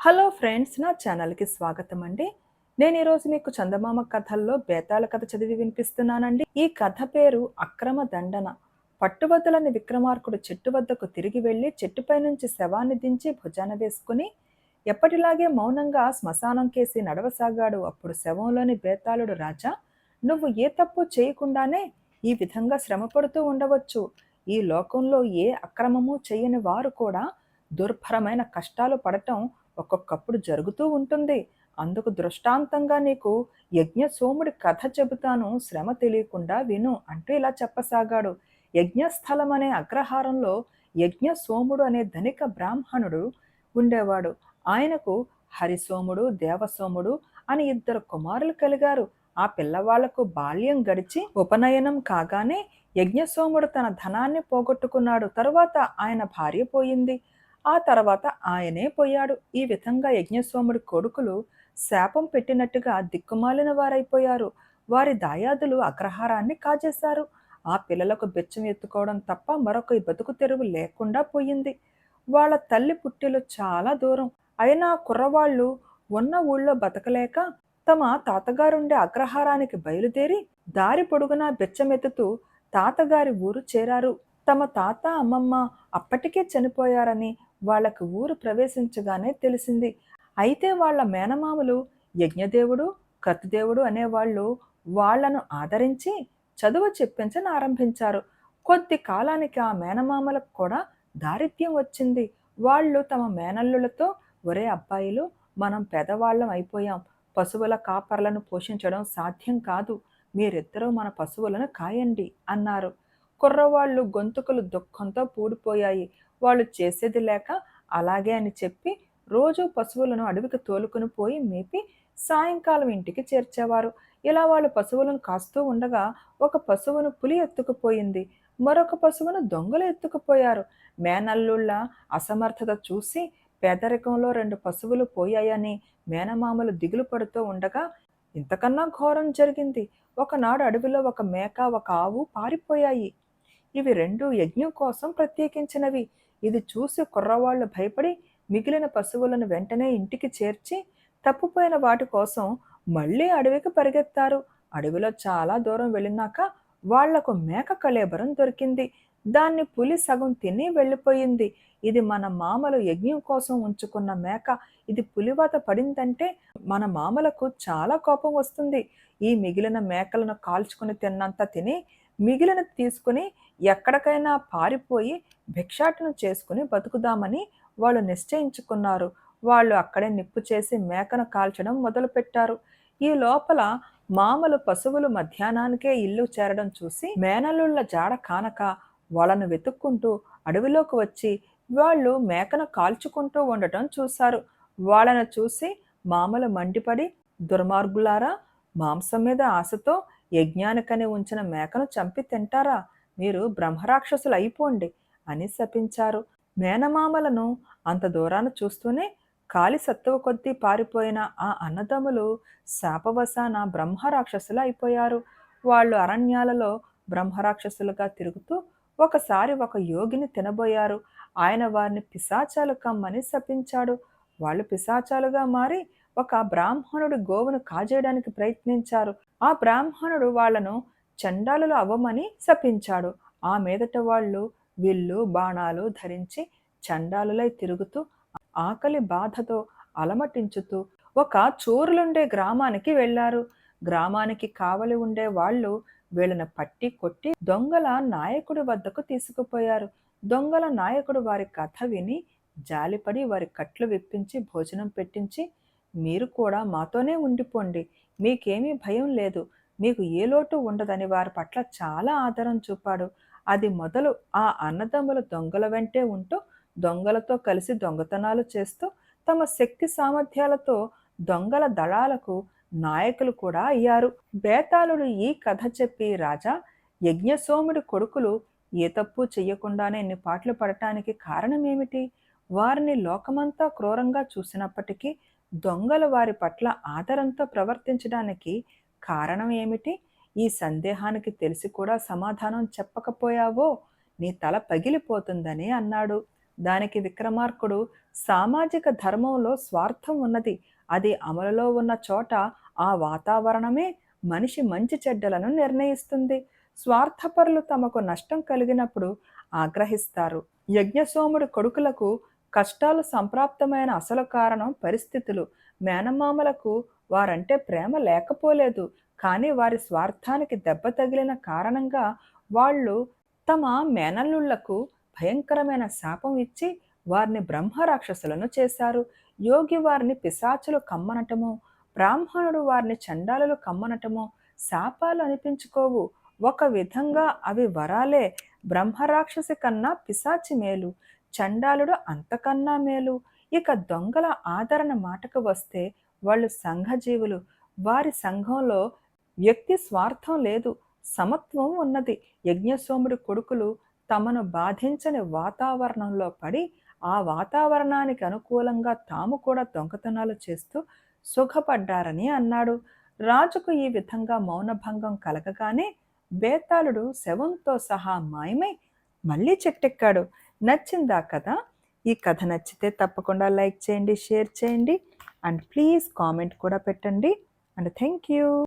Hello friends నా ఛానల్కి స్వాగతం అండి. నేను ఈరోజు మీకు చందమామ కథల్లో బేతాల కథ చదివి వినిపిస్తున్నానండి. ఈ కథ పేరు అక్రమ దండన. పట్టుబద్దలని విక్రమార్కుడు చెట్టు వద్దకు తిరిగి వెళ్ళి చెట్టుపై నుంచి శవాన్ని దించి భుజాన వేసుకుని ఎప్పటిలాగే మౌనంగా శ్మశానం కేసి నడవసాగాడు. అప్పుడు శవంలోని బేతాళుడు రాజా నువ్వు ఏ తప్పు చేయకుండానే ఈ విధంగా శ్రమపడుతూ ఉండవచ్చు. ఈ లోకంలో ఏ అక్రమము చేయని వారు కూడా దుర్భరమైన కష్టాలు పడటం ఒక్కొక్కప్పుడు జరుగుతూ ఉంటుంది. అందుకు దృష్టాంతంగా నీకు యజ్ఞసోముడి కథ చెబుతాను. శ్రమ తెలియకుండా విను అంటూ ఇలా చెప్పసాగాడు. యజ్ఞస్థలం అనే అగ్రహారంలో యజ్ఞసోముడు అనే ధనిక బ్రాహ్మణుడు ఉండేవాడు. ఆయనకు హరిసోముడు దేవసోముడు అని ఇద్దరు కుమారులు కలిగారు. ఆ పిల్లవాళ్ళకు బాల్యం గడిచి ఉపనయనం కాగానే యజ్ఞసోముడు తన ధనాన్ని పోగొట్టుకున్నాడు. తరువాత ఆయన భార్య పోయింది. ఆ తర్వాత ఆయనే పోయాడు. ఈ విధంగా యజ్ఞస్వాముడి కొడుకులు శాపం పెట్టినట్టుగా దిక్కుమాలిన వారైపోయారు. వారి దాయాదులు అగ్రహారాన్ని కాజేశారు. ఆ పిల్లలకు బెచ్చం ఎత్తుకోవడం తప్ప మరొక బతుకు తెరువు లేకుండా పోయింది. వాళ్ళ తల్లి పుట్టిలో చాలా దూరం. అయినా కుర్రవాళ్ళు ఉన్న ఊళ్ళో బతకలేక తమ తాతగారుండే అగ్రహారానికి బయలుదేరి దారి పొడుగునా బెచ్చమెత్తుతూ తాతగారి ఊరు చేరారు. తమ తాత అమ్మమ్మ అప్పటికే చనిపోయారని వాళ్ళకు ఊరు ప్రవేశించగానే తెలిసింది. అయితే వాళ్ళ మేనమామలు యజ్ఞదేవుడు కత్తిదేవుడు అనేవాళ్ళు వాళ్ళను ఆదరించి చదువు చెప్పించని ఆరంభించారు కొద్ది కాలానికి ఆ మేనమామలకు కూడా దారిద్ర్యం వచ్చింది. వాళ్ళు తమ మేనల్లులతో ఒరే అబ్బాయిలు మనం పెదవాళ్ళం అయిపోయాం. పశువుల కాపర్లను పోషించడం సాధ్యం కాదు. మీరిద్దరూ మన పశువులను కాయండి అన్నారు. కుర్రవాళ్ళు గొంతుకులు దుఃఖంతో పూడిపోయాయి. వాళ్ళు చేసేది లేక అలాగే అని చెప్పి రోజు పశువులను అడవికి తోలుకుని పోయి మేపి సాయంకాలం ఇంటికి చేర్చేవారు. ఇలా వాళ్ళు పశువులను కాస్తూ ఉండగా ఒక పశువును పులి ఎత్తుకుపోయింది. మరొక పశువును దొంగలు ఎత్తుకుపోయారు. మేనల్లుళ్ళ అసమర్థత చూసి పేదరికంలో రెండు పశువులు పోయాయని మేనమామలు దిగులు పడుతూ ఉండగా ఇంతకన్నా ఘోరం జరిగింది. ఒకనాడు అడవిలో ఒక మేక ఒక ఆవు పారిపోయాయి. ఇవి రెండు యజ్ఞం కోసం ప్రత్యేకించినవి. ఇది చూసి కుర్రవాళ్ళు భయపడి మిగిలిన పశువులను వెంటనే ఇంటికి చేర్చి తప్పిపోయిన వాటి కోసం మళ్ళీ అడవికి పరిగెత్తారు. అడవిలో చాలా దూరం వెళ్ళినాక వాళ్ళకు మేక కళేబరం దొరికింది. దాన్ని పులి సగం తిని వెళ్ళిపోయింది. ఇది మన మామలు యజ్ఞం కోసం ఉంచుకున్న మేక. ఇది పులివాత పడిందంటే మన మామలకు చాలా కోపం వస్తుంది. ఈ మిగిలిన మేకలను కాల్చుకుని తిన్నంత తిని మిగిలిన తీసుకుని ఎక్కడికైనా పారిపోయి భిక్షాటన చేసుకుని బతుకుదామని వాళ్ళు నిశ్చయించుకున్నారు. వాళ్ళు అక్కడే నిప్పు చేసి మేకను కాల్చడం మొదలుపెట్టారు. ఈ లోపల మామలు పశువులు మధ్యాహ్నానికే ఇల్లు చేరడం చూసి మేనలుళ్ళ జాడ కానక వాళ్ళను వెతుక్కుంటూ అడవిలోకి వచ్చి వాళ్ళు మేకను కాల్చుకుంటూ ఉండటం చూశారు. వాళ్ళను చూసి మామలు మండిపడి దుర్మార్గులారా మాంసం మీద ఆశతో యజ్ఞానికని ఉంచిన మేకను చంపి తింటారా? మీరు బ్రహ్మరాక్షసులు అయిపోండి అని శపించారు. మేనమామలను అంత దూరాన చూస్తూనే కాలి సత్తువ కొద్దీ పారిపోయిన ఆ అన్నదమ్ములు శాపవశాన బ్రహ్మరాక్షసులు అయిపోయారు. వాళ్ళు అరణ్యాలలో బ్రహ్మరాక్షసులుగా తిరుగుతూ ఒకసారి ఒక యోగిని తినబోయారు. ఆయన వారిని పిశాచాలు కమ్మని శపించాడు. వాళ్ళు పిశాచాలుగా మారి ఒక బ్రాహ్మణుడు గోవును కాజేయడానికి ప్రయత్నించారు. ఆ బ్రాహ్మణుడు వాళ్ళను చండాలులు అవ్వమని శపించాడు. ఆ మీదట వాళ్ళు విల్లు బాణాలు ధరించి చండాలులై తిరుగుతూ ఆకలి బాధతో అలమటించుతూ ఒక చోరులుండే గ్రామానికి వెళ్ళారు. గ్రామానికి కావలి ఉండే వాళ్ళు వీళ్ళని పట్టి కొట్టి దొంగల నాయకుడి వద్దకు తీసుకుపోయారు. దొంగల నాయకుడు వారి కథ విని జాలిపడి వారి కట్లు విప్పించి భోజనం పెట్టించి మీరు కూడా మాతోనే ఉండిపోండి. మీకేమీ భయం లేదు. మీకు ఏ లోటు ఉండదని వారి పట్ల చాలా ఆదరం చూపాడు. అది మొదలు ఆ అన్నదమ్ముల దొంగల వెంటే ఉంటూ దొంగలతో కలిసి దొంగతనాలు చేస్తూ తమ శక్తి సామర్థ్యాలతో దొంగల దళాలకు నాయకులు కూడా అయ్యారు. బేతాళుడు ఈ కథ చెప్పి రాజా యజ్ఞసోముడి కొడుకులు ఏ తప్పు చెయ్యకుండానే ఇన్ని పాటలు పడటానికి కారణమేమిటి? వారిని లోకమంతా క్రూరంగా చూసినప్పటికీ దొంగలు వారి పట్ల ఆదరంతో ప్రవర్తించడానికి కారణం ఏమిటి? ఈ సందేహానికి తెలిసి కూడా సమాధానం చెప్పకపోయావో? నీ తల పగిలిపోతుందని అన్నాడు. దానికి విక్రమార్కుడు సామాజిక ధర్మంలో స్వార్థం ఉన్నది. అది అమలులో ఉన్న చోట ఆ వాతావరణమే మనిషి మంచి చెడ్డలను నిర్ణయిస్తుంది. స్వార్థపరులు తమకు నష్టం కలిగినప్పుడు ఆగ్రహిస్తారు. యజ్ఞసోముడి కొడుకులకు కష్టాలు సంప్రాప్తమైన అసలు కారణం పరిస్థితులు. మేనమామలకు వారంటే ప్రేమ లేకపోలేదు. కానీ వారి స్వార్థానికి దెబ్బ తగిలిన కారణంగా వాళ్ళు తమ మేనల్లుళ్ళకు భయంకరమైన శాపం ఇచ్చి వారిని బ్రహ్మరాక్షసులను చేశారు. యోగి వారిని పిశాచులు కమ్మనటము బ్రాహ్మణుడు వారిని చండాలలు కమ్మనటము శాపాలు అనిపించుకోవు. ఒక విధంగా అవి వరాలే. బ్రహ్మరాక్షసి కన్నా పిశాచి మేలు. చండాలుడు అంతకన్నా మేలు. ఇక దొంగల ఆదరణ మాటకు వస్తే వాళ్ళు సంఘజీవులు. వారి సంఘంలో వ్యక్తి స్వార్థం లేదు సమత్వం ఉన్నది. యజ్ఞసోముడి కొడుకులు తమను బాధించని వాతావరణంలో పడి ఆ వాతావరణానికి అనుకూలంగా తాము కూడా దొంగతనాలు చేస్తూ సుఖపడ్డారని అన్నాడు. రాజుకు ఈ విధంగా మౌనభంగం కలగగానే బేతాళుడు శవంతో సహా మాయమై మళ్ళీ చెట్టెక్కాడు. నచ్చిందా కథ ఈ కథ నచ్చితే తప్పకుండా లైక్ చేయండి షేర్ చేయండి. అండ్ ప్లీజ్ కామెంట్ కూడా పెట్టండి. And thank you.